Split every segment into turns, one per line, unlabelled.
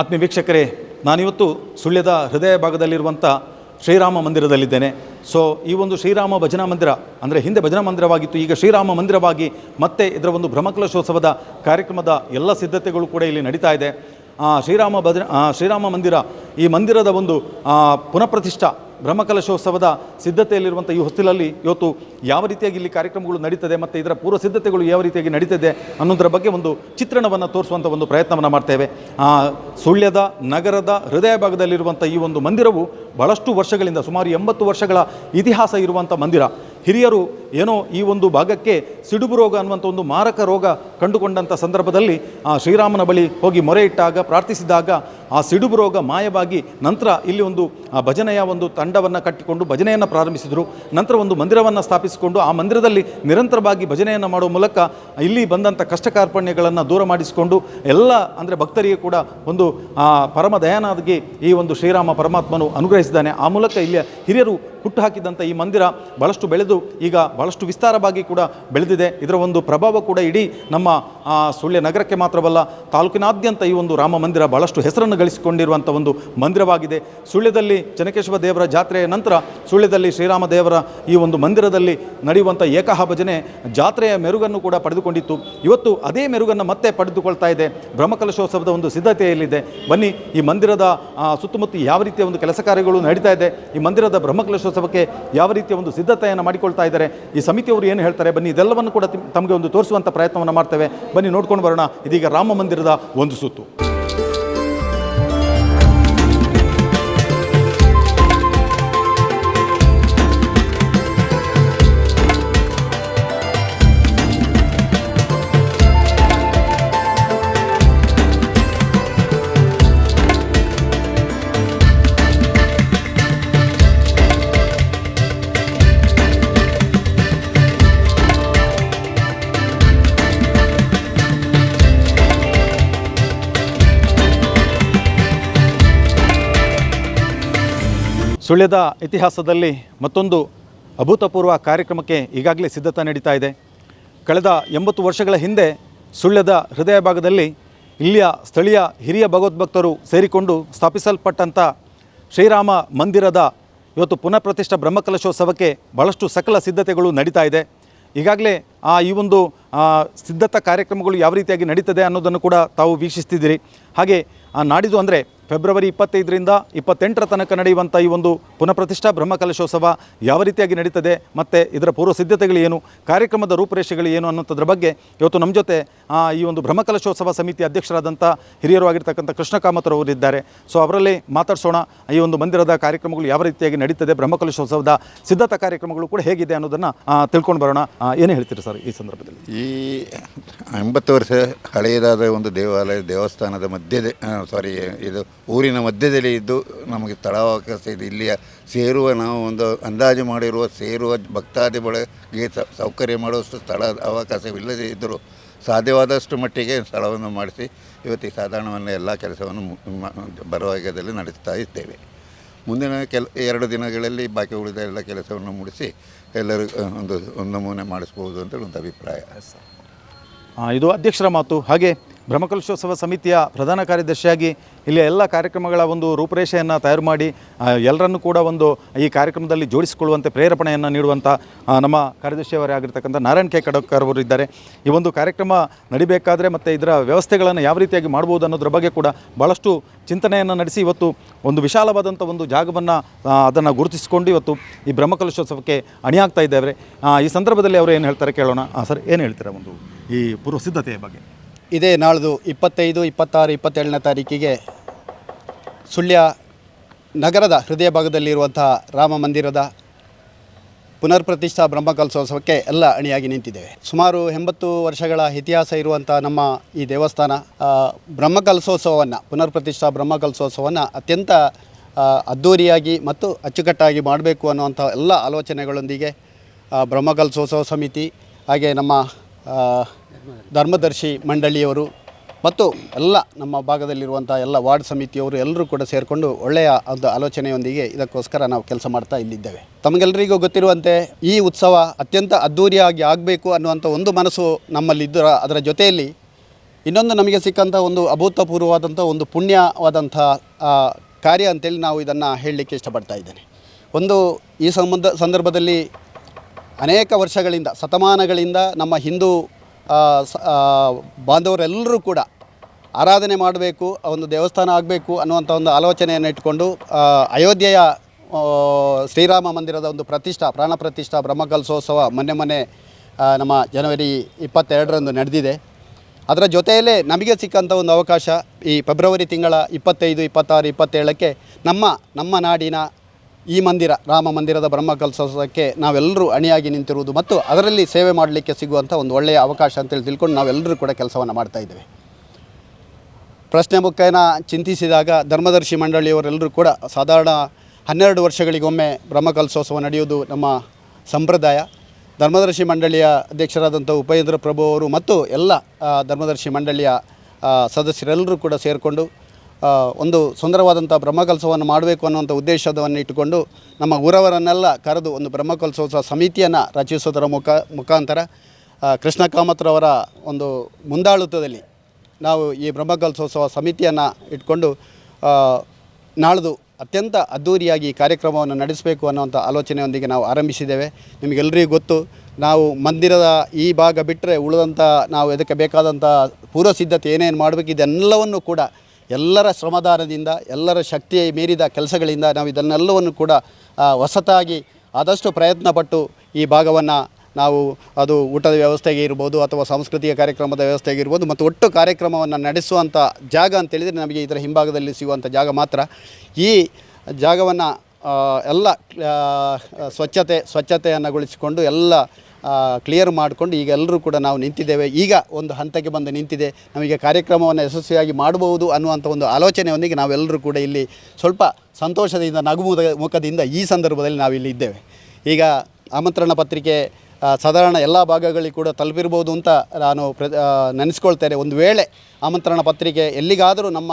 ಆತ್ಮೀಯ ವೀಕ್ಷಕರೇ, ನಾನಿವತ್ತು ಸುಳ್ಯದ ಹೃದಯ ಭಾಗದಲ್ಲಿರುವಂಥ ಶ್ರೀರಾಮ ಮಂದಿರದಲ್ಲಿದ್ದೇನೆ. ಸೊ ಈ ಒಂದು ಶ್ರೀರಾಮ ಭಜನಾ ಮಂದಿರ, ಅಂದರೆ ಹಿಂದೆ ಭಜನಾ ಮಂದಿರವಾಗಿತ್ತು, ಈಗ ಶ್ರೀರಾಮ ಮಂದಿರವಾಗಿ ಮತ್ತೆ ಇದರ ಒಂದು ಬ್ರಹ್ಮಕಲಶೋತ್ಸವದ ಕಾರ್ಯಕ್ರಮದ ಎಲ್ಲ ಸಿದ್ಧತೆಗಳು ಕೂಡ ಇಲ್ಲಿ ನಡೀತಾ ಇದೆ. ಶ್ರೀರಾಮ ಭಜ ಶ್ರೀರಾಮ ಮಂದಿರ, ಈ ಮಂದಿರದ ಒಂದು ಪುನಃಪ್ರತಿಷ್ಠಾ ಬ್ರಹ್ಮಕಲಶೋತ್ಸವದ ಸಿದ್ಧತೆಯಲ್ಲಿರುವಂಥ ಈ ಹೊಸ್ತಿಲಲ್ಲಿ ಇವತ್ತು ಯಾವ ರೀತಿಯಾಗಿ ಇಲ್ಲಿ ಕಾರ್ಯಕ್ರಮಗಳು ನಡೀತದೆ ಮತ್ತು ಇದರ ಪೂರ್ವ ಸಿದ್ಧತೆಗಳು ಯಾವ ರೀತಿಯಾಗಿ ನಡೀತದೆ ಅನ್ನೋದರ ಬಗ್ಗೆ ಒಂದು ಚಿತ್ರಣವನ್ನು ತೋರಿಸುವಂಥ ಒಂದು ಪ್ರಯತ್ನವನ್ನು ಮಾಡ್ತೇವೆ. ಸುಳ್ಯದ, ನಗರದ ಹೃದಯ ಭಾಗದಲ್ಲಿರುವಂಥ ಈ ಒಂದು ಮಂದಿರವು ಬಹಳಷ್ಟು ವರ್ಷಗಳಿಂದ, ಸುಮಾರು ಎಂಬತ್ತು ವರ್ಷಗಳ ಇತಿಹಾಸ ಇರುವಂಥ ಮಂದಿರ. ಹಿರಿಯರು ಏನೋ ಈ ಒಂದು ಭಾಗಕ್ಕೆ ಸಿಡುಬು ರೋಗ ಅನ್ನುವಂಥ ಒಂದು ಮಾರಕ ರೋಗ ಕಂಡುಕೊಂಡಂಥ ಸಂದರ್ಭದಲ್ಲಿ ಆ ಶ್ರೀರಾಮನ ಬಳಿ ಹೋಗಿ ಮೊರೆ ಇಟ್ಟಾಗ, ಪ್ರಾರ್ಥಿಸಿದಾಗ ಆ ಸಿಡುಬು ರೋಗ ಮಾಯವಾಗಿ ನಂತರ ಇಲ್ಲಿ ಒಂದು, ಆ ಭಜನೆಯ ಒಂದು ತಂಡವನ್ನು ಕಟ್ಟಿಕೊಂಡು ಭಜನೆಯನ್ನು ಪ್ರಾರಂಭಿಸಿದರು. ನಂತರ ಒಂದು ಮಂದಿರವನ್ನು ಸ್ಥಾಪಿಸಿಕೊಂಡು ಆ ಮಂದಿರದಲ್ಲಿ ನಿರಂತರವಾಗಿ ಭಜನೆಯನ್ನು ಮಾಡುವ ಮೂಲಕ ಇಲ್ಲಿ ಬಂದಂಥ ಕಷ್ಟ ಕಾರ್ಪಣ್ಯಗಳನ್ನು ದೂರ ಮಾಡಿಸಿಕೊಂಡು ಎಲ್ಲ ಅಂದರೆ ಭಕ್ತರಿಗೆ ಕೂಡ ಒಂದು ಪರಮ ದಯಾನಾದಿಗೆ ಈ ಒಂದು ಶ್ರೀರಾಮ ಪರಮಾತ್ಮನು ಅನುಗ್ರಹಿಸಿದ್ದಾನೆ. ಆ ಮೂಲಕ ಇಲ್ಲಿಯ ಹಿರಿಯರು ಹುಟ್ಟು ಹಾಕಿದಂಥ ಈ ಮಂದಿರ ಬಹಳಷ್ಟು ಬೆಳೆದು ಈಗ ಬಹಳಷ್ಟು ವಿಸ್ತಾರವಾಗಿ ಕೂಡ ಬೆಳೆದಿದೆ. ಇದರ ಒಂದು ಪ್ರಭಾವ ಕೂಡ ಇಡೀ ನಮ್ಮ ಸುಳ್ಯ ನಗರಕ್ಕೆ ಮಾತ್ರವಲ್ಲ, ತಾಲೂಕಿನಾದ್ಯಂತ ಈ ಒಂದು ರಾಮ ಮಂದಿರ ಬಹಳಷ್ಟು ಹೆಸರನ್ನು ಗಳಿಸಿಕೊಂಡಿರುವಂಥ ಒಂದು ಮಂದಿರವಾಗಿದೆ. ಸುಳ್ಯದಲ್ಲಿ ಜನಕೇಶವ ದೇವರ ಜಾತ್ರೆಯ ನಂತರ ಸುಳ್ಯದಲ್ಲಿ ಶ್ರೀರಾಮ ದೇವರ ಈ ಒಂದು ಮಂದಿರದಲ್ಲಿ ನಡೆಯುವಂಥ ಏಕಹ ಭಜನೆ ಜಾತ್ರೆಯ ಮೆರುಗನ್ನು ಕೂಡ ಪಡೆದುಕೊಂಡಿತ್ತು. ಇವತ್ತು ಅದೇ ಮೆರುಗನ್ನು ಮತ್ತೆ ಪಡೆದುಕೊಳ್ತಾ ಇದೆ. ಬ್ರಹ್ಮಕಲಶೋತ್ಸವದ ಒಂದು ಸಿದ್ಧತೆಯಲ್ಲಿದೆ. ಬನ್ನಿ, ಈ ಮಂದಿರದ ಸುತ್ತಮುತ್ತ ಯಾವ ರೀತಿಯ ಒಂದು ಕೆಲಸ ಕಾರ್ಯಗಳು ನಡೀತಾ ಇದೆ? ಈ ಮಂದಿರದ ಬ್ರಹ್ಮಕಲಶೋತ್ಸವಕ್ಕೆ ಯಾವ ರೀತಿಯ ಒಂದು ಸಿದ್ಧತೆಯನ್ನು ಮಾಡಿಕೊಳ್ತಾ ಇದ್ದಾರೆ? ಈ ಸಮಿತಿಯವರು ಏನು ಹೇಳ್ತಾರೆ, ಬನ್ನಿ ಇದೆಲ್ಲವನ್ನು ಕೂಡ ತಮಗೆ ಒಂದು ತೋರಿಸುವಂಥ ಪ್ರಯತ್ನವನ್ನು ಮಾಡ್ತೇವೆ. ಬನ್ನಿ ನೋಡ್ಕೊಂಡು ಬರೋಣ. ಇದೀಗ ರಾಮ ಮಂದಿರದ ಒಂದು ಸುತ್ತು. ಸುಳ್ಯದ ಇತಿಹಾಸದಲ್ಲಿ ಮತ್ತೊಂದು ಅಭೂತಪೂರ್ವ ಕಾರ್ಯಕ್ರಮಕ್ಕೆ ಈಗಾಗಲೇ ಸಿದ್ಧತೆ ನಡೀತಾ ಇದೆ. ಕಳೆದ ಎಂಬತ್ತು ವರ್ಷಗಳ ಹಿಂದೆ ಸುಳ್ಯದ ಹೃದಯ ಭಾಗದಲ್ಲಿ ಇಲ್ಲಿಯ ಸ್ಥಳೀಯ ಹಿರಿಯ ಭಗವದ್ಭಕ್ತರು ಸೇರಿಕೊಂಡು ಸ್ಥಾಪಿಸಲ್ಪಟ್ಟಂಥ ಶ್ರೀರಾಮ ಮಂದಿರದ ಇವತ್ತು ಪುನಃ ಪ್ರತಿಷ್ಠಾ ಬ್ರಹ್ಮಕಲಶೋತ್ಸವಕ್ಕೆ ಬಹಳಷ್ಟು ಸಕಲ ಸಿದ್ಧತೆಗಳು ನಡೀತಾ ಇದೆ. ಈಗಾಗಲೇ ಆ ಈ ಒಂದು ಸಿದ್ಧತಾ ಕಾರ್ಯಕ್ರಮಗಳು ಯಾವ ರೀತಿಯಾಗಿ ನಡೀತದೆ ಅನ್ನೋದನ್ನು ಕೂಡ ತಾವು ವೀಕ್ಷಿಸ್ತಿದ್ದೀರಿ. ಹಾಗೆ ಆ ನಾಡಿದ್ದು ಅಂದರೆ ಫೆಬ್ರವರಿ ಇಪ್ಪತ್ತೈದರಿಂದ ಇಪ್ಪತ್ತೆಂಟರ ತನಕ ನಡೆಯುವಂಥ ಈ ಒಂದು ಪುನಃ ಪ್ರತಿಷ್ಠಾ ಬ್ರಹ್ಮಕಲಶೋತ್ಸವ ಯಾವ ರೀತಿಯಾಗಿ ನಡೀತದೆ, ಮತ್ತು ಇದರ ಪೂರ್ವ ಏನು, ಕಾರ್ಯಕ್ರಮದ ರೂಪರೇಷೆಗಳು ಏನು ಅನ್ನೋದ್ರ ಬಗ್ಗೆ ಇವತ್ತು ನಮ್ಮ ಜೊತೆ ಈ ಒಂದು ಬ್ರಹ್ಮಕಲಶೋತ್ಸವ ಸಮಿತಿ ಅಧ್ಯಕ್ಷರಾದಂಥ ಹಿರಿಯರು ಆಗಿರ್ತಕ್ಕಂಥ ಕೃಷ್ಣ ಕಾಮತರವರಿದ್ದಾರೆ ಸೊ ಅವರಲ್ಲಿ ಮಾತಾಡ್ಸೋಣ, ಈ ಒಂದು ಮಂದಿರದ ಕಾರ್ಯಕ್ರಮಗಳು ಯಾವ ರೀತಿಯಾಗಿ ನಡೀತದೆ, ಬ್ರಹ್ಮಕಲಶೋತ್ಸವದ ಸಿದ್ಧತಾ ಕಾರ್ಯಕ್ರಮಗಳು ಕೂಡ ಹೇಗಿದೆ ಅನ್ನೋದನ್ನು ತಿಳ್ಕೊಂಡು ಬರೋಣ. ಏನು ಹೇಳ್ತೀರಿ ಸರ್ ಈ ಸಂದರ್ಭದಲ್ಲಿ?
ಈ ಎಂಬತ್ತು ವರ್ಷ ಹಳೆಯದಾದ ಒಂದು ದೇವಾಲಯ, ದೇವಸ್ಥಾನದ ಮಧ್ಯದ ಸಾರಿ ಇದು ಊರಿನ ಮಧ್ಯದಲ್ಲಿ ಇದ್ದು ನಮಗೆ ಸ್ಥಳಾವಕಾಶ ಇದೆ. ಇಲ್ಲಿಯ ಸೇರುವ ನಾವು ಒಂದು ಅಂದಾಜು ಮಾಡಿರುವ ಸೇರುವ ಭಕ್ತಾದಿಗಳಿಗೆ ಸ- ಸೌಕರ್ಯ ಮಾಡುವಷ್ಟು ಸ್ಥಳ ಅವಕಾಶವಿಲ್ಲದೇ ಇದ್ದರೂ ಸಾಧ್ಯವಾದಷ್ಟು ಮಟ್ಟಿಗೆ ಸ್ಥಳವನ್ನು ಮಾಡಿಸಿ ಇವತ್ತಿಗೆ ಸಾಧಾರಣವನ್ನು ಎಲ್ಲ ಕೆಲಸವನ್ನು ಬರವಾಗದಲ್ಲಿ ನಡೆಸ್ತಾ ಇದ್ದೇವೆ. ಮುಂದಿನ ಕೆಲ ಎರಡು ದಿನಗಳಲ್ಲಿ ಬಾಕಿ ಉಳಿದ ಎಲ್ಲ ಕೆಲಸವನ್ನು ಮುಗಿಸಿ ಎಲ್ಲರೂ ಒಂದು ಒಂದು ನಮೂನೆ ಮಾಡಿಸ್ಬೋದು ಅಂತೇಳಿ ಒಂದು ಅಭಿಪ್ರಾಯ.
ಇದು ಅಧ್ಯಕ್ಷರ ಮಾತು. ಹಾಗೆ ಬ್ರಹ್ಮಕಲಶೋತ್ಸವ ಸಮಿತಿಯ ಪ್ರಧಾನ ಕಾರ್ಯದರ್ಶಿಯಾಗಿ ಇಲ್ಲಿ ಎಲ್ಲ ಕಾರ್ಯಕ್ರಮಗಳ ಒಂದು ರೂಪರೇಷೆಯನ್ನು ತಯಾರು ಮಾಡಿ ಎಲ್ಲರನ್ನು ಕೂಡ ಒಂದು ಈ ಕಾರ್ಯಕ್ರಮದಲ್ಲಿ ಜೋಡಿಸಿಕೊಳ್ಳುವಂತೆ ಪ್ರೇರೇಪಣೆಯನ್ನು ನೀಡುವಂಥ ನಮ್ಮ ಕಾರ್ಯದರ್ಶಿಯವರೇ ಆಗಿರ್ತಕ್ಕಂಥ ನಾರಾಯಣ್ ಕೆ. ಕಡಕರ್ ಅವರು ಇದ್ದಾರೆ. ಈ ಒಂದು ಕಾರ್ಯಕ್ರಮ ನಡಿಬೇಕಾದರೆ ಮತ್ತು ಇದರ ವ್ಯವಸ್ಥೆಗಳನ್ನು ಯಾವ ರೀತಿಯಾಗಿ ಮಾಡ್ಬೋದು ಅನ್ನೋದ್ರ ಬಗ್ಗೆ ಕೂಡ ಭಾಳಷ್ಟು ಚಿಂತನೆಯನ್ನು ನಡೆಸಿ ಇವತ್ತು ಒಂದು ವಿಶಾಲವಾದಂಥ ಒಂದು ಜಾಗವನ್ನು ಅದನ್ನು ಗುರುತಿಸಿಕೊಂಡು ಇವತ್ತು ಈ ಬ್ರಹ್ಮಕಲಶೋತ್ಸವಕ್ಕೆ ಅಣಿಯಾಗ್ತಾ ಇದ್ದೇವೆ. ಈ ಸಂದರ್ಭದಲ್ಲಿ ಅವರು ಏನು ಹೇಳ್ತಾರೆ ಕೇಳೋಣ? ಸರ್, ಏನು ಹೇಳ್ತೀರಾ ಒಂದು ಈ ಪೂರ್ವ ಸಿದ್ಧತೆಯ ಬಗ್ಗೆ?
ಇದೇ ನಾಳ್ದು ಇಪ್ಪತ್ತೈದು, ಇಪ್ಪತ್ತಾರು, ಇಪ್ಪತ್ತೇಳನೇ ತಾರೀಕಿಗೆ ಸುಳ್ಯ ನಗರದ ಹೃದಯ ಭಾಗದಲ್ಲಿರುವಂಥ ರಾಮ ಮಂದಿರದ ಪುನರ್ ಪ್ರತಿಷ್ಠಾ ಬ್ರಹ್ಮಕಲಸೋತ್ಸವಕ್ಕೆ ಎಲ್ಲ ಅಣಿಯಾಗಿ ನಿಂತಿದ್ದೇವೆ. ಸುಮಾರು ಎಂಬತ್ತು ವರ್ಷಗಳ ಇತಿಹಾಸ ಇರುವಂಥ ನಮ್ಮ ಈ ದೇವಸ್ಥಾನ ಬ್ರಹ್ಮಕಲಸೋತ್ಸವವನ್ನು ಪುನರ್ ಪ್ರತಿಷ್ಠಾ ಬ್ರಹ್ಮಕಲಸೋತ್ಸವವನ್ನು ಅತ್ಯಂತ ಅದ್ಧೂರಿಯಾಗಿ ಮತ್ತು ಅಚ್ಚುಕಟ್ಟಾಗಿ ಮಾಡಬೇಕು ಅನ್ನುವಂಥ ಎಲ್ಲ ಆಲೋಚನೆಗಳೊಂದಿಗೆ ಬ್ರಹ್ಮಕಲಸೋತ್ಸವ ಸಮಿತಿ, ಹಾಗೆ ನಮ್ಮ ಧರ್ಮದರ್ಶಿ ಮಂಡಳಿಯವರು ಮತ್ತು ಎಲ್ಲ ನಮ್ಮ ಭಾಗದಲ್ಲಿರುವಂಥ ಎಲ್ಲ ವಾರ್ಡ್ ಸಮಿತಿಯವರು ಎಲ್ಲರೂ ಕೂಡ ಸೇರಿಕೊಂಡು ಒಳ್ಳೆಯ ಒಂದು ಆಲೋಚನೆಯೊಂದಿಗೆ ಇದಕ್ಕೋಸ್ಕರ ನಾವು ಕೆಲಸ ಮಾಡ್ತಾ ಇಲ್ಲಿದ್ದೇವೆ. ತಮಗೆಲ್ಲರಿಗೂ ಗೊತ್ತಿರುವಂತೆ ಈ ಉತ್ಸವ ಅತ್ಯಂತ ಅದ್ಧೂರಿಯಾಗಿ ಆಗಬೇಕು ಅನ್ನುವಂಥ ಒಂದು ಮನಸ್ಸು ನಮ್ಮಲ್ಲಿದ್ದ ಅದರ ಜೊತೆಯಲ್ಲಿ ಇನ್ನೊಂದು ನಮಗೆ ಸಿಕ್ಕಂಥ ಒಂದು ಅಭೂತಪೂರ್ವವಾದಂಥ ಒಂದು ಪುಣ್ಯವಾದಂಥ ಕಾರ್ಯ ಅಂತೇಳಿ ನಾವು ಇದನ್ನು ಹೇಳಲಿಕ್ಕೆ ಇಷ್ಟಪಡ್ತಾ ಇದ್ದೇನೆ. ಒಂದು ಈ ಸಂಬಂಧ, ಸಂದರ್ಭದಲ್ಲಿ ಅನೇಕ ವರ್ಷಗಳಿಂದ, ಶತಮಾನಗಳಿಂದ ನಮ್ಮ ಹಿಂದೂ ಬಾಂಧವರೆಲ್ಲರೂ ಕೂಡ ಆರಾಧನೆ ಮಾಡಬೇಕು ಒಂದು ದೇವಸ್ಥಾನ ಆಗಬೇಕು ಅನ್ನುವಂಥ ಒಂದು ಆಲೋಚನೆಯನ್ನು ಇಟ್ಕೊಂಡು ಅಯೋಧ್ಯೆಯ ಶ್ರೀರಾಮ ಮಂದಿರದ ಒಂದು ಪ್ರತಿಷ್ಠಾ, ಪ್ರಾಣ ಪ್ರತಿಷ್ಠಾ ಬ್ರಹ್ಮಕಲಸೋತ್ಸವ ಮೊನ್ನೆ ಮೊನ್ನೆ ನಮ್ಮ ಜನವರಿ ಇಪ್ಪತ್ತೆರಡರಂದು ನಡೆದಿದೆ. ಅದರ ಜೊತೆಯಲ್ಲೇ ನಮಗೆ ಸಿಕ್ಕಂಥ ಒಂದು ಅವಕಾಶ ಈ ಫೆಬ್ರವರಿ ತಿಂಗಳ ಇಪ್ಪತ್ತೈದು, ಇಪ್ಪತ್ತಾರು, ಇಪ್ಪತ್ತೇಳಕ್ಕೆ ನಮ್ಮ ನಮ್ಮ ನಾಡಿನ ಈ ಮಂದಿರ, ರಾಮ ಮಂದಿರದ ಬ್ರಹ್ಮಕಲ್ಸೋತ್ಸವಕ್ಕೆ ನಾವೆಲ್ಲರೂ ಅಣಿಯಾಗಿ ನಿಂತಿರುವುದು ಮತ್ತು ಅದರಲ್ಲಿ ಸೇವೆ ಮಾಡಲಿಕ್ಕೆ ಸಿಗುವಂಥ ಒಂದು ಒಳ್ಳೆಯ ಅವಕಾಶ ಅಂತೇಳಿ ತಿಳ್ಕೊಂಡು ನಾವೆಲ್ಲರೂ ಕೂಡ ಕೆಲಸವನ್ನು ಮಾಡ್ತಾ ಇದ್ದೇವೆ. ಪ್ರಶ್ನೆ ಮುಖೇನ ಚಿಂತಿಸಿದಾಗ ಧರ್ಮದರ್ಶಿ ಮಂಡಳಿಯವರೆಲ್ಲರೂ ಕೂಡ ಸಾಧಾರಣ ಹನ್ನೆರಡು ವರ್ಷಗಳಿಗೊಮ್ಮೆ ಬ್ರಹ್ಮಕಲ್ಸೋತ್ಸವ ನಡೆಯುವುದು ನಮ್ಮ ಸಂಪ್ರದಾಯ. ಧರ್ಮದರ್ಶಿ ಮಂಡಳಿಯ ಅಧ್ಯಕ್ಷರಾದಂಥ ಉಪೇಂದ್ರ ಪ್ರಭು ಅವರು ಮತ್ತು ಎಲ್ಲ ಧರ್ಮದರ್ಶಿ ಮಂಡಳಿಯ ಸದಸ್ಯರೆಲ್ಲರೂ ಕೂಡ ಸೇರಿಕೊಂಡು ಒಂದು ಸುಂದರವಾದಂಥ ಬ್ರಹ್ಮಕಲಸವನ್ನು ಮಾಡಬೇಕು ಅನ್ನುವಂಥ ಉದ್ದೇಶವನ್ನು ಇಟ್ಟುಕೊಂಡು ನಮ್ಮ ಊರವರನ್ನೆಲ್ಲ ಕರೆದು ಒಂದು ಬ್ರಹ್ಮಕಲಸೋತ್ಸವ ಸಮಿತಿಯನ್ನು ರಚಿಸೋದರ ಮುಖ ಮುಖಾಂತರ ಕೃಷ್ಣ ಕಾಮತ್ರವರ ಒಂದು ಮುಂದಾಳುತ್ವದಲ್ಲಿ ನಾವು ಈ ಬ್ರಹ್ಮಕಲಸೋತ್ಸವ ಸಮಿತಿಯನ್ನು ಇಟ್ಕೊಂಡು ನಾಳ್ದು ಅತ್ಯಂತ ಅದ್ಧೂರಿಯಾಗಿ ಈ ಕಾರ್ಯಕ್ರಮವನ್ನು ನಡೆಸಬೇಕು ಅನ್ನುವಂಥ ಆಲೋಚನೆಯೊಂದಿಗೆ ನಾವು ಆರಂಭಿಸಿದ್ದೇವೆ. ನಿಮಗೆಲ್ಲರಿಗೂ ಗೊತ್ತು, ನಾವು ಮಂದಿರದ ಈ ಭಾಗ ಬಿಟ್ಟರೆ ಉಳಿದಂಥ, ನಾವು ಇದಕ್ಕೆ ಬೇಕಾದಂಥ ಪೂರ್ವ ಸಿದ್ಧತೆ ಏನೇನು ಮಾಡಬೇಕು ಇದೆಲ್ಲವನ್ನು ಕೂಡ ಎಲ್ಲರ ಶ್ರಮದಾನದಿಂದ, ಎಲ್ಲರ ಶಕ್ತಿಯ ಮೀರಿದ ಕೆಲಸಗಳಿಂದ ನಾವು ಇದನ್ನೆಲ್ಲವನ್ನು ಕೂಡ ಹೊಸತಾಗಿ ಆದಷ್ಟು ಪ್ರಯತ್ನಪಟ್ಟು ಈ ಭಾಗವನ್ನು ನಾವು ಅದು ಊಟದ ವ್ಯವಸ್ಥೆಗೆ ಇರ್ಬೋದು ಅಥವಾ ಸಾಂಸ್ಕೃತಿಕ ಕಾರ್ಯಕ್ರಮದ ವ್ಯವಸ್ಥೆಗೆ ಇರ್ಬೋದು ಮತ್ತು ಒಟ್ಟು ಕಾರ್ಯಕ್ರಮವನ್ನು ನಡೆಸುವಂಥ ಜಾಗ ಅಂತೇಳಿದರೆ ನಮಗೆ ಇದರ ಹಿಂಭಾಗದಲ್ಲಿ ಸಿಗುವಂಥ ಜಾಗ ಮಾತ್ರ. ಈ ಜಾಗವನ್ನು ಎಲ್ಲ ಸ್ವಚ್ಛತೆ, ಸ್ವಚ್ಛತೆಯನ್ನು ಗೊಳಿಸಿಕೊಂಡು ಎಲ್ಲ ಕ್ಲಿಯರ್ ಮಾಡಿಕೊಂಡು ಈಗ ಎಲ್ಲರೂ ಕೂಡ ನಾವು ನಿಂತಿದ್ದೇವೆ. ಈಗ ಒಂದು ಹಂತಕ್ಕೆ ಬಂದು ನಿಂತಿದೆ. ನಮಗೆ ಕಾರ್ಯಕ್ರಮವನ್ನು ಯಶಸ್ವಿಯಾಗಿ ಮಾಡಬಹುದು ಅನ್ನುವಂಥ ಒಂದು ಆಲೋಚನೆಯೊಂದಿಗೆ ನಾವೆಲ್ಲರೂ ಕೂಡ ಇಲ್ಲಿ ಸ್ವಲ್ಪ ಸಂತೋಷದಿಂದ ನಗುವುದ ಮುಖದಿಂದ ಈ ಸಂದರ್ಭದಲ್ಲಿ ನಾವಿಲ್ಲಿ ಇದ್ದೇವೆ. ಈಗ ಆಮಂತ್ರಣ ಪತ್ರಿಕೆ ಸಾಧಾರಣ ಎಲ್ಲ ಭಾಗಗಳಿಗೆ ಕೂಡ ತಲುಪಿರ್ಬೋದು ಅಂತ ನಾನು ಪ್ರ ನೆನೆಸ್ಕೊಳ್ತೇನೆ. ಒಂದು ವೇಳೆ ಆಮಂತ್ರಣ ಪತ್ರಿಕೆ ಎಲ್ಲಿಗಾದರೂ ನಮ್ಮ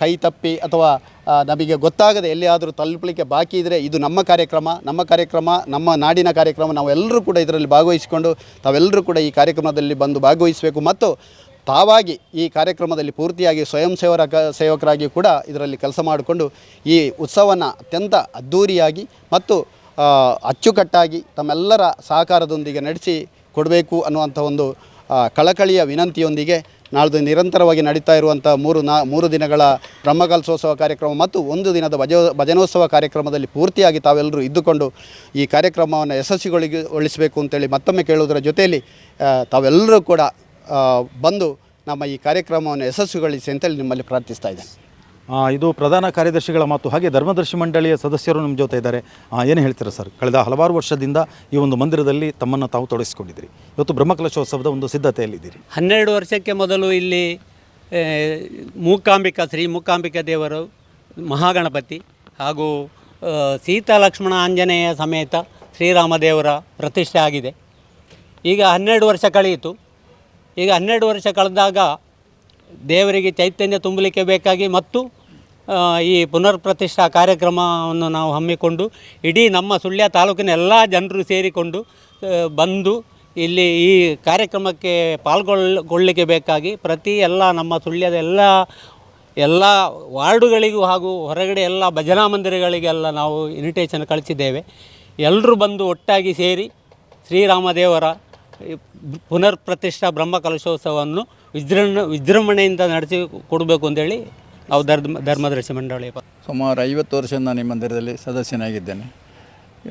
ಕೈ ತಪ್ಪಿ ಅಥವಾ ನಮಗೆ ಗೊತ್ತಾಗದೆ ಎಲ್ಲಿಯಾದರೂ ತಲುಪಲಿಕ್ಕೆ ಬಾಕಿ ಇದ್ದರೆ ಇದು ನಮ್ಮ ಕಾರ್ಯಕ್ರಮ ನಮ್ಮ ಕಾರ್ಯಕ್ರಮ, ನಮ್ಮ ನಾಡಿನ ಕಾರ್ಯಕ್ರಮ ನಾವೆಲ್ಲರೂ ಕೂಡ ಇದರಲ್ಲಿ ಭಾಗವಹಿಸಿಕೊಂಡು ತಾವೆಲ್ಲರೂ ಕೂಡ ಈ ಕಾರ್ಯಕ್ರಮದಲ್ಲಿ ಬಂದು ಭಾಗವಹಿಸಬೇಕು. ಮತ್ತು ತಾವಾಗಿ ಈ ಕಾರ್ಯಕ್ರಮದಲ್ಲಿ ಪೂರ್ತಿಯಾಗಿ ಸ್ವಯಂ ಸೇವರ ಸೇವಕರಾಗಿ ಕೂಡ ಇದರಲ್ಲಿ ಕೆಲಸ ಮಾಡಿಕೊಂಡು ಈ ಉತ್ಸವನ ಅತ್ಯಂತ ಅದ್ಧೂರಿಯಾಗಿ ಮತ್ತು ಅಚ್ಚುಕಟ್ಟಾಗಿ ತಮ್ಮೆಲ್ಲರ ಸಹಕಾರದೊಂದಿಗೆ ನಡೆಸಿ ಕೊಡಬೇಕು ಅನ್ನುವಂಥ ಒಂದು ಕಳಕಳಿಯ ವಿನಂತಿಯೊಂದಿಗೆ ನಾಳ್ದು ನಿರಂತರವಾಗಿ ನಡೀತಾ ಇರುವಂಥ ಮೂರು ನಾ, ಮೂರು ದಿನಗಳ ಬ್ರಹ್ಮಕಲ್ಸೋತ್ಸವ ಕಾರ್ಯಕ್ರಮ ಮತ್ತು ಒಂದು ದಿನದ ಭಜ, ಭಜನೋತ್ಸವ ಕಾರ್ಯಕ್ರಮದಲ್ಲಿ ಪೂರ್ತಿಯಾಗಿ ತಾವೆಲ್ಲರೂ ಇದ್ದುಕೊಂಡು ಈ ಕಾರ್ಯಕ್ರಮವನ್ನು ಯಶಸ್ವಿಗೊಳಿಗೊಳಿಸಬೇಕು ಅಂತೇಳಿ ಮತ್ತೊಮ್ಮೆ ಕೇಳುವುದರ ಜೊತೆಯಲ್ಲಿ ತಾವೆಲ್ಲರೂ ಕೂಡ ಬಂದು ನಮ್ಮ ಈ ಕಾರ್ಯಕ್ರಮವನ್ನು ಯಶಸ್ವಿಗೊಳಿಸಿ ಅಂತೇಳಿ ನಿಮ್ಮಲ್ಲಿ ಪ್ರಾರ್ಥಿಸ್ತಾ ಇದ್ದೇನೆ.
ಇದು ಪ್ರಧಾನ ಕಾರ್ಯದರ್ಶಿಗಳ ಮಾತು. ಹಾಗೆ ಧರ್ಮದರ್ಶಿ ಮಂಡಳಿಯ ಸದಸ್ಯರು ನಮ್ಮ ಜೊತೆ ಇದ್ದಾರೆ. ಏನು ಹೇಳ್ತೀರಾ ಸರ್? ಕಳೆದ ಹಲವಾರು ವರ್ಷದಿಂದ ಈ ಒಂದು ಮಂದಿರದಲ್ಲಿ ತಮ್ಮನ್ನು ತಾವು ತೊಡಗಿಸಿಕೊಂಡಿದ್ದೀರಿ. ಇವತ್ತು ಬ್ರಹ್ಮಕಲಶೋತ್ಸವದ ಒಂದು ಸಿದ್ಧತೆಯಲ್ಲಿದ್ದೀರಿ.
ಹನ್ನೆರಡು ವರ್ಷಕ್ಕೆ ಮೊದಲು ಇಲ್ಲಿ ಮೂಕಾಂಬಿಕಾ, ಶ್ರೀ ಮೂಕಾಂಬಿಕಾ ದೇವರು, ಮಹಾಗಣಪತಿ ಹಾಗೂ ಸೀತಾ ಲಕ್ಷ್ಮಣ ಆಂಜನೇಯ ಸಮೇತ ಶ್ರೀರಾಮದೇವರ ಪ್ರತಿಷ್ಠೆ ಆಗಿದೆ. ಈಗ ಹನ್ನೆರಡು ವರ್ಷ ಕಳೆಯಿತು. ಈಗ ಹನ್ನೆರಡು ವರ್ಷ ಕಳೆದಾಗ ದೇವರಿಗೆ ಚೈತನ್ಯ ತುಂಬಲಿಕ್ಕೆ ಬೇಕಾಗಿ ಮತ್ತು ಈ ಪುನರ್ ಪ್ರತಿಷ್ಠಾ ಕಾರ್ಯಕ್ರಮವನ್ನು ನಾವು ಹಮ್ಮಿಕೊಂಡು ಇಡೀ ನಮ್ಮ ಸುಳ್ಯ ತಾಲೂಕಿನ ಎಲ್ಲ ಜನರು ಸೇರಿಕೊಂಡು ಬಂದು ಇಲ್ಲಿ ಈ ಕಾರ್ಯಕ್ರಮಕ್ಕೆ ಪಾಲ್ಗೊಳ್ಳಿಕ್ಕೆ ಬೇಕಾಗಿ ಪ್ರತಿ ಎಲ್ಲ ನಮ್ಮ ಸುಳ್ಯದ ಎಲ್ಲ ಎಲ್ಲ ವಾರ್ಡುಗಳಿಗೂ ಹಾಗೂ ಹೊರಗಡೆ ಎಲ್ಲ ಭಜನಾ ಮಂದಿರಗಳಿಗೆಲ್ಲ ನಾವು ಇನ್ವಿಟೇಷನ್ ಕಳಿಸಿದ್ದೇವೆ. ಎಲ್ಲರೂ ಬಂದು ಒಟ್ಟಾಗಿ ಸೇರಿ ಶ್ರೀರಾಮದೇವರ ಪುನರ್ ಪ್ರತಿಷ್ಠಾ ಬ್ರಹ್ಮ ಕಲಶೋತ್ಸವವನ್ನು ವಿಜೃಂಭ, ವಿಜೃಂಭಣೆಯಿಂದ ನಡೆಸಿ ಕೊಡಬೇಕು ಅಂತೇಳಿ ನಾವು ಧರ್ಮ ಧರ್ಮದರ್ಶಿ ಮಂಡಳಿ.
ಸುಮಾರು ಐವತ್ತು ವರ್ಷ ನಾನು ಈ ಮಂದಿರದಲ್ಲಿ ಸದಸ್ಯನಾಗಿದ್ದೇನೆ.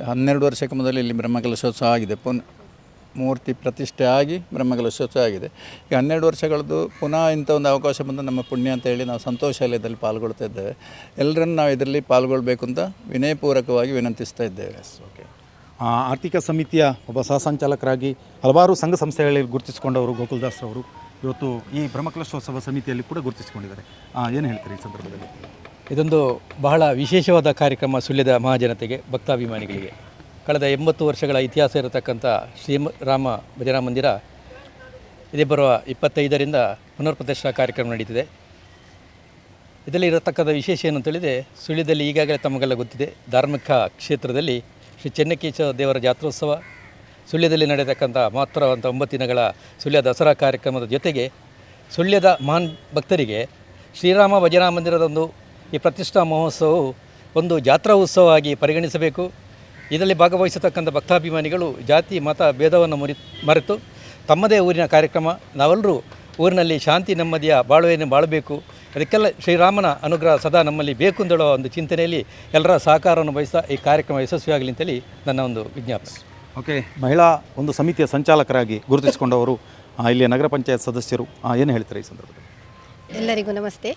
ಹನ್ನೆರಡು ವರ್ಷಕ್ಕೆ ಮೊದಲು ಇಲ್ಲಿ ಬ್ರಹ್ಮಕಲಶೋತ್ಸವ ಆಗಿದೆ. ಪುನ್ ಮೂರ್ತಿ ಪ್ರತಿಷ್ಠೆ ಆಗಿ ಬ್ರಹ್ಮಕಲಶೋತ್ಸವ ಆಗಿದೆ. ಈಗ ಹನ್ನೆರಡು ವರ್ಷಗಳದ್ದು ಪುನಃ ಇಂಥ ಒಂದು ಅವಕಾಶ ಬಂದು ನಮ್ಮ ಪುಣ್ಯ ಅಂತ ಹೇಳಿ ನಾವು ಸಂತೋಷಾಲಯದಲ್ಲಿ ಪಾಲ್ಗೊಳ್ತಾ ಇದ್ದೇವೆ ಎಲ್ಲರನ್ನು ನಾವು ಇದರಲ್ಲಿ ಪಾಲ್ಗೊಳ್ಬೇಕು ಅಂತ ವಿನಯಪೂರ್ವಕವಾಗಿ ವಿನಂತಿಸ್ತಾ ಇದ್ದೇವೆ.
ಓಕೆ ಆ, ಆರ್ಥಿಕ ಸಮಿತಿಯ ಒಬ್ಬ ಸಹ ಸಂಚಾಲಕರಾಗಿ ಹಲವಾರು ಸಂಘ ಸಂಸ್ಥೆಗಳಲ್ಲಿ ಗುರುತಿಸಿಕೊಂಡವರು ಗೋಕುಲ್ದಾಸ್ ಅವರು. ಇವತ್ತು ಈ ಬ್ರಹ್ಮಕಲಶೋತ್ಸವ ಸಮಿತಿಯಲ್ಲಿ ಕೂಡ ಗುರುತಿಸಿಕೊಂಡಿದ್ದಾರೆ. ಏನು ಹೇಳ್ತೀರಿ ಈ ಸಂದರ್ಭದಲ್ಲಿ?
ಇದೊಂದು ಬಹಳ ವಿಶೇಷವಾದ ಕಾರ್ಯಕ್ರಮ ಸುಳ್ಯದ ಮಹಾಜನತೆಗೆ, ಭಕ್ತಾಭಿಮಾನಿಗಳಿಗೆ. ಕಳೆದ ಎಂಬತ್ತು ವರ್ಷಗಳ ಇತಿಹಾಸ ಇರತಕ್ಕಂಥ ಶ್ರೀರಾಮ ಭಜನಾ ಮಂದಿರ ಇದೇ ಬರುವ ಇಪ್ಪತ್ತೈದರಿಂದ ಪುನರ್ ಪ್ರತಿಷ್ಠಾ ಕಾರ್ಯಕ್ರಮ ನಡೀತಿದೆ. ಇದರಲ್ಲಿ ಇರತಕ್ಕಂಥ ವಿಶೇಷ ಏನು ಅಂತೇಳಿದರೆ ಸುಳ್ಯದಲ್ಲಿ ಈಗಾಗಲೇ ತಮಗೆಲ್ಲ ಗೊತ್ತಿದೆ, ಧಾರ್ಮಿಕ ಕ್ಷೇತ್ರದಲ್ಲಿ ಶ್ರೀ ಚೆನ್ನಕೇಶವ ದೇವರ ಜಾತ್ರೋತ್ಸವ ಸುಳ್ಯದಲ್ಲಿ ನಡೆಯತಕ್ಕಂಥ ಮಹತ್ತರವಂಥ ಒಂಬತ್ತು ದಿನಗಳ ಸುಳ್ಯ ದಸರಾ ಕಾರ್ಯಕ್ರಮದ ಜೊತೆಗೆ ಸುಳ್ಯದ ಮಹಾನ್ ಭಕ್ತರಿಗೆ ಶ್ರೀರಾಮ ಭಜನಾ ಮಂದಿರದೊಂದು ಈ ಪ್ರತಿಷ್ಠಾ ಮಹೋತ್ಸವವು ಒಂದು ಜಾತ್ರಾ ಉತ್ಸವವಾಗಿ ಪರಿಗಣಿಸಬೇಕು. ಇದರಲ್ಲಿ ಭಾಗವಹಿಸತಕ್ಕಂಥ ಭಕ್ತಾಭಿಮಾನಿಗಳು, ಜಾತಿ, ಮತ, ಭೇದವನ್ನು ಮುರಿ, ಮರೆತು ತಮ್ಮದೇ ಊರಿನ ಕಾರ್ಯಕ್ರಮ. ನಾವೆಲ್ಲರೂ ಊರಿನಲ್ಲಿ ಶಾಂತಿ, ನೆಮ್ಮದಿಯ ಬಾಳುವೆಯನ್ನು ಬಾಳಬೇಕು. ಅದಕ್ಕೆಲ್ಲ ಶ್ರೀರಾಮನ ಅನುಗ್ರಹ ಸದಾ ನಮ್ಮಲ್ಲಿ ಬೇಕು ಅಂತೇಳೋ ಒಂದು ಚಿಂತನೆಯಲ್ಲಿ ಎಲ್ಲರ ಸಹಕಾರವನ್ನು ಬಯಸ್ತಾ ಈ ಕಾರ್ಯಕ್ರಮ ಯಶಸ್ವಿಯಾಗಲಿ ಅಂತೇಳಿ ನನ್ನ ಒಂದು ವಿಜ್ಞಾಪನೆ.
ಓಕೆ. ಮಹಿಳಾ ಒಂದು ಸಮಿತಿಯ ಸಂಚಾಲಕರಾಗಿ ಗುರುತಿಸಿಕೊಂಡವರು ಇಲ್ಲಿ ನಗರ ಪಂಚಾಯತ್ ಸದಸ್ಯರು ಏನು ಹೇಳ್ತಾರೆ ಈ ಸಂದರ್ಭದಲ್ಲಿ?
ಎಲ್ಲರಿಗೂ ನಮಸ್ತೆ.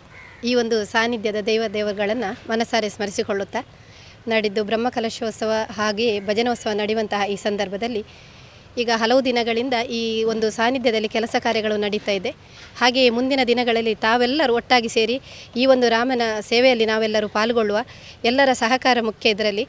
ಈ ಒಂದು ಸಾನ್ನಿಧ್ಯದ ದೈವ ದೇವರುಗಳನ್ನು ಮನಸಾರೆ ಸ್ಮರಿಸಿಕೊಳ್ಳುತ್ತಾ ನಡೆದು ಬ್ರಹ್ಮಕಲಶೋತ್ಸವ ಹಾಗೆಯೇ ಭಜನೋತ್ಸವ ನಡೆಯುವಂತಹ ಈ ಸಂದರ್ಭದಲ್ಲಿ ಈಗ ಹಲವು ದಿನಗಳಿಂದ ಈ ಒಂದು ಸಾನ್ನಿಧ್ಯದಲ್ಲಿ ಕೆಲಸ ಕಾರ್ಯಗಳು ನಡೀತಾ ಇದೆ. ಹಾಗೆಯೇ ಮುಂದಿನ ದಿನಗಳಲ್ಲಿ ತಾವೆಲ್ಲರೂ ಒಟ್ಟಾಗಿ ಸೇರಿ ಈ ಒಂದು ರಾಮನ ಸೇವೆಯಲ್ಲಿ ನಾವೆಲ್ಲರೂ ಪಾಲ್ಗೊಳ್ಳುವ ಎಲ್ಲರ ಸಹಕಾರ ಮುಖ್ಯ ಇದರಲ್ಲಿ.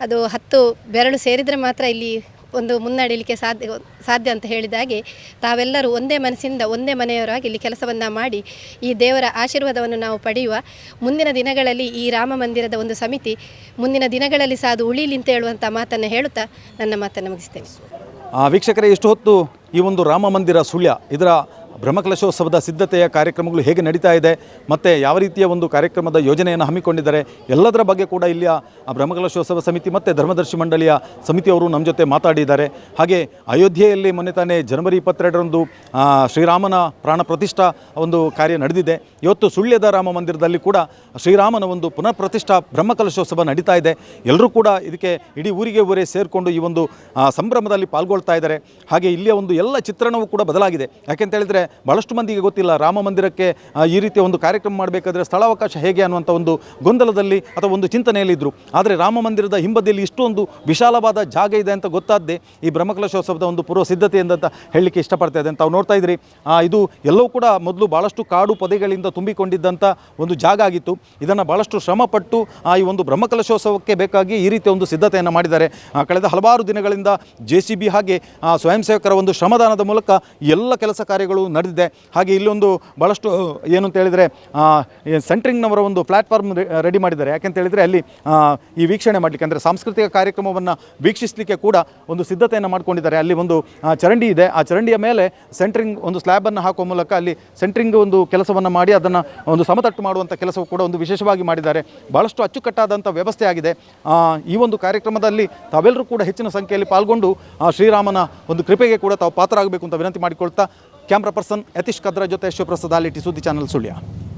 ಅದು ಹತ್ತು ಬೆರಳು ಸೇರಿದರೆ ಮಾತ್ರ ಇಲ್ಲಿ ಒಂದು ಮುನ್ನಡೆಯಲಿಕ್ಕೆ ಸಾಧ್ಯ ಸಾಧ್ಯ ಅಂತ ಹೇಳಿದ ಹಾಗೆ ತಾವೆಲ್ಲರೂ ಒಂದೇ ಮನಸ್ಸಿಂದ ಒಂದೇ ಮನೆಯವರಾಗಿ ಇಲ್ಲಿ ಕೆಲಸವನ್ನು ಮಾಡಿ ಈ ದೇವರ ಆಶೀರ್ವಾದವನ್ನು ನಾವು ಪಡೆಯುವ. ಮುಂದಿನ ದಿನಗಳಲ್ಲಿ ಈ ರಾಮ ಮಂದಿರದ ಒಂದು ಸಮಿತಿ ಮುಂದಿನ ದಿನಗಳಲ್ಲಿ ಸಾಧು ಅದು ಉಳಿಲಿ ಅಂತ ಹೇಳುವಂಥ ಮಾತನ್ನು ಹೇಳುತ್ತಾ ನನ್ನ ಮಾತನ್ನು ಮುಗಿಸ್ತೇನೆ.
ವೀಕ್ಷಕರೇ, ಇಷ್ಟು ಹೊತ್ತು ಈ ಒಂದು ರಾಮ ಮಂದಿರ ಸುಳ್ಯ, ಇದರ ಬ್ರಹ್ಮಕಲಶೋತ್ಸವದ ಸಿದ್ಧತೆಯ ಕಾರ್ಯಕ್ರಮಗಳು ಹೇಗೆ ನಡೀತಾ ಇದೆ, ಮತ್ತು ಯಾವ ರೀತಿಯ ಒಂದು ಕಾರ್ಯಕ್ರಮದ ಯೋಜನೆಯನ್ನು ಹಮ್ಮಿಕೊಂಡಿದ್ದಾರೆ, ಎಲ್ಲದರ ಬಗ್ಗೆ ಕೂಡ ಇಲ್ಲಿಯ ಬ್ರಹ್ಮಕಲಶೋತ್ಸವ ಸಮಿತಿ ಮತ್ತು ಧರ್ಮದರ್ಶಿ ಮಂಡಳಿಯ ಸಮಿತಿಯವರು ನಮ್ಮ ಜೊತೆ ಮಾತಾಡಿದ್ದಾರೆ. ಹಾಗೆ ಅಯೋಧ್ಯೆಯಲ್ಲಿ ಮೊನ್ನೆ ತಾನೇ ಜನವರಿ ಇಪ್ಪತ್ತೆರಡರಂದು ಶ್ರೀರಾಮನ ಪ್ರಾಣ ಪ್ರತಿಷ್ಠಾ ಒಂದು ಕಾರ್ಯ ನಡೆದಿದೆ. ಇವತ್ತು ಸುಳ್ಯದ ರಾಮ ಮಂದಿರದಲ್ಲಿ ಕೂಡ ಶ್ರೀರಾಮನ ಒಂದು ಪುನಃ ಪ್ರತಿಷ್ಠಾ ಬ್ರಹ್ಮಕಲಶೋತ್ಸವ ನಡೀತಾ ಇದೆ. ಎಲ್ಲರೂ ಕೂಡ ಇದಕ್ಕೆ ಇಡೀ ಊರಿಗೆ ಊರೇ ಸೇರಿಕೊಂಡು ಈ ಒಂದು ಸಂಭ್ರಮದಲ್ಲಿ ಪಾಲ್ಗೊಳ್ತಾ ಇದ್ದಾರೆ. ಹಾಗೆ ಇಲ್ಲಿಯ ಒಂದು ಎಲ್ಲ ಚಿತ್ರಣವೂ ಕೂಡ ಬದಲಾಗಿದೆ. ಯಾಕೆಂತ ಹೇಳಿದರೆ ಭಾಳಷ್ಟು ಮಂದಿಗೆ ಗೊತ್ತಿಲ್ಲ ರಾಮ ಮಂದಿರಕ್ಕೆ ಈ ರೀತಿಯ ಒಂದು ಕಾರ್ಯಕ್ರಮ ಮಾಡಬೇಕಾದ್ರೆ ಸ್ಥಳಾವಕಾಶ ಹೇಗೆ ಅನ್ನುವಂಥ ಒಂದು ಗೊಂದಲದಲ್ಲಿ ಅಥವಾ ಒಂದು ಚಿಂತನೆಯಲ್ಲಿದ್ದರು ಆದರೆ ರಾಮ ಮಂದಿರದ ಹಿಂಬದಿಯಲ್ಲಿ ಇಷ್ಟೊಂದು ವಿಶಾಲವಾದ ಜಾಗ ಇದೆ ಅಂತ ಗೊತ್ತಾದ್ದೇ ಈ ಬ್ರಹ್ಮಕಲಶೋತ್ಸವದ ಒಂದು ಪೂರ್ವ ಸಿದ್ಧತೆ ಅಂತ ಹೇಳಲಿಕ್ಕೆ ಇಷ್ಟಪಡ್ತಾ ಇದೆ ಅಂತ ತಾವು ನೋಡ್ತಾ ಇದ್ರಿ. ಇದು ಎಲ್ಲವೂ ಕೂಡ ಮೊದಲು ಭಾಳಷ್ಟು ಕಾಡು ಪೊದೆಗಳಿಂದ ತುಂಬಿಕೊಂಡಿದ್ದಂಥ ಒಂದು ಜಾಗ ಆಗಿತ್ತು. ಇದನ್ನು ಭಾಳಷ್ಟು ಶ್ರಮಪಟ್ಟು ಈ ಒಂದು ಬ್ರಹ್ಮಕಲಶೋತ್ಸವಕ್ಕೆ ಬೇಕಾಗಿ ಈ ರೀತಿಯ ಒಂದು ಸಿದ್ಧತೆಯನ್ನು ಮಾಡಿದ್ದಾರೆ. ಕಳೆದ ಹಲವಾರು ದಿನಗಳಿಂದ ಜೆ ಹಾಗೆ ಸ್ವಯಂ ಸೇವಕರ ಒಂದು ಶ್ರಮದಾನದ ಮೂಲಕ ಎಲ್ಲ ಕೆಲಸ ಕಾರ್ಯಗಳು ನಡೆದಿದೆ. ಹಾಗೆ ಇಲ್ಲೊಂದು ಭಾಳಷ್ಟು ಏನು ಅಂತ ಹೇಳಿದರೆ ಸೆಂಟ್ರಿಂಗ್ನವರ ಒಂದು ಪ್ಲ್ಯಾಟ್ಫಾರ್ಮ್ ರೆಡಿ ಮಾಡಿದ್ದಾರೆ. ಯಾಕೆಂತ ಹೇಳಿದರೆ ಅಲ್ಲಿ ಈ ವೀಕ್ಷಣೆ ಮಾಡಲಿಕ್ಕೆ, ಅಂದರೆ ಸಾಂಸ್ಕೃತಿಕ ಕಾರ್ಯಕ್ರಮವನ್ನು ವೀಕ್ಷಿಸಲಿಕ್ಕೆ ಕೂಡ ಒಂದು ಸಿದ್ಧತೆಯನ್ನು ಮಾಡ್ಕೊಂಡಿದ್ದಾರೆ. ಅಲ್ಲಿ ಒಂದು ಚರಂಡಿ ಇದೆ. ಆ ಚರಂಡಿಯ ಮೇಲೆ ಸೆಂಟ್ರಿಂಗ್ ಒಂದು ಸ್ಲ್ಯಾಬನ್ನು ಹಾಕುವ ಮೂಲಕ ಅಲ್ಲಿ ಸೆಂಟ್ರಿಂಗ್ ಒಂದು ಕೆಲಸವನ್ನು ಮಾಡಿ ಅದನ್ನು ಒಂದು ಸಮತಟ್ಟು ಮಾಡುವಂಥ ಕೆಲಸವು ಕೂಡ ಒಂದು ವಿಶೇಷವಾಗಿ ಮಾಡಿದ್ದಾರೆ. ಭಾಳಷ್ಟು ಅಚ್ಚುಕಟ್ಟಾದಂಥ ವ್ಯವಸ್ಥೆ ಆಗಿದೆ. ಈ ಒಂದು ಕಾರ್ಯಕ್ರಮದಲ್ಲಿ ತಾವೆಲ್ಲರೂ ಕೂಡ ಹೆಚ್ಚಿನ ಸಂಖ್ಯೆಯಲ್ಲಿ ಪಾಲ್ಗೊಂಡು ಶ್ರೀರಾಮನ ಒಂದು ಕೃಪೆಗೆ ಕೂಡ ತಾವು ಪಾತ್ರ ಆಗಬೇಕು ಅಂತ ವಿನಂತಿ ಮಾಡಿಕೊಳ್ತಾ ಕ್ಯಾಮ್ರಾ ಪರ್ಸನ್ ಯತೀಶ್ ಕದ್ರ ಜೊತೆ ಶಿವಪ್ರಸಾದ್ ಆಲಿಟಿ ಸುದ್ದಿ ಚಾನಲ್ ಸುಳ್ಯ.